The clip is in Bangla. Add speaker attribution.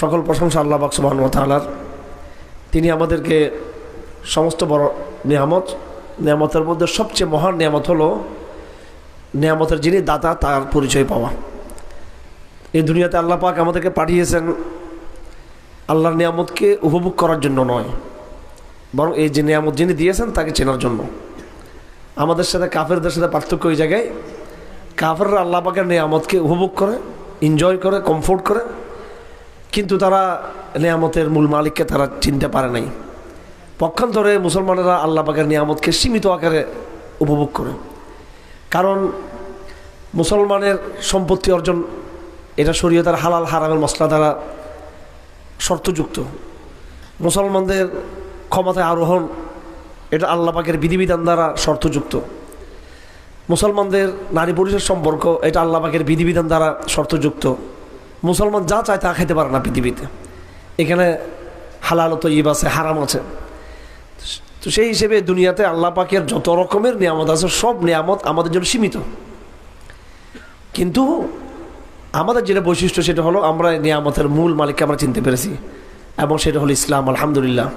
Speaker 1: সকল প্রশংসা আল্লাহ বাক সুবাহন তালার তিনি আমাদেরকে সমস্ত বড় নিয়ামত, নিয়ামতের মধ্যে সবচেয়ে মহান নিয়ামত হলো নিয়ামতের যিনি দাতা, তার পরিচয় পাওয়া। এই দুনিয়াতে আল্লাহ পাক আমাদেরকে পাঠিয়েছেন আল্লাহর নিয়ামতকে উপভোগ করার জন্য নয়, বরং এই যে নিয়ামত যিনি দিয়েছেন তাকে চেনার জন্য। আমাদের সাথে কাফেরদের সাথে পার্থক্য ওই জায়গায়, কাফেররা আল্লাহ পাকের নিয়ামতকে উপভোগ করে এনজয় করে কমফোর্ট করে কিন্তু তারা নিয়ামতের মূল মালিককে তারা চিনতে পারে নাই। পক্ষান্তরে মুসলমানেরা আল্লাহ পাকের নিয়ামতকে সীমিত আকারে উপভোগ করে। কারণ মুসলমানের সম্পত্তি অর্জন, এটা শরীয়তার হালাল হারামের মশলা দ্বারা শর্তযুক্ত। মুসলমানদের ক্ষমতায় আরোহণ, এটা আল্লাহ পাকের বিধিবিধান দ্বারা শর্তযুক্ত। মুসলমানদের নারী পুরুষের সম্পর্ক, এটা আল্লাহ পাকের বিধিবিধান দ্বারা শর্তযুক্ত। মুসলমান যা চায় তা খেতে পারে না পৃথিবীতে। এখানে হালাল তো ইব আছে, হারাম আছে। তো সেই হিসেবে দুনিয়াতে আল্লাহ পাকের যত রকমের নিয়ামত আছে, সব নিয়ামত আমাদের জন্য সীমিত। কিন্তু আমাদের যেটা বৈশিষ্ট্য সেটা হলো আমরা নিয়ামতের মূল মালিককে আমরা চিনতে পেরেছি, এবং সেটা হলো ইসলাম, আলহামদুলিল্লাহ।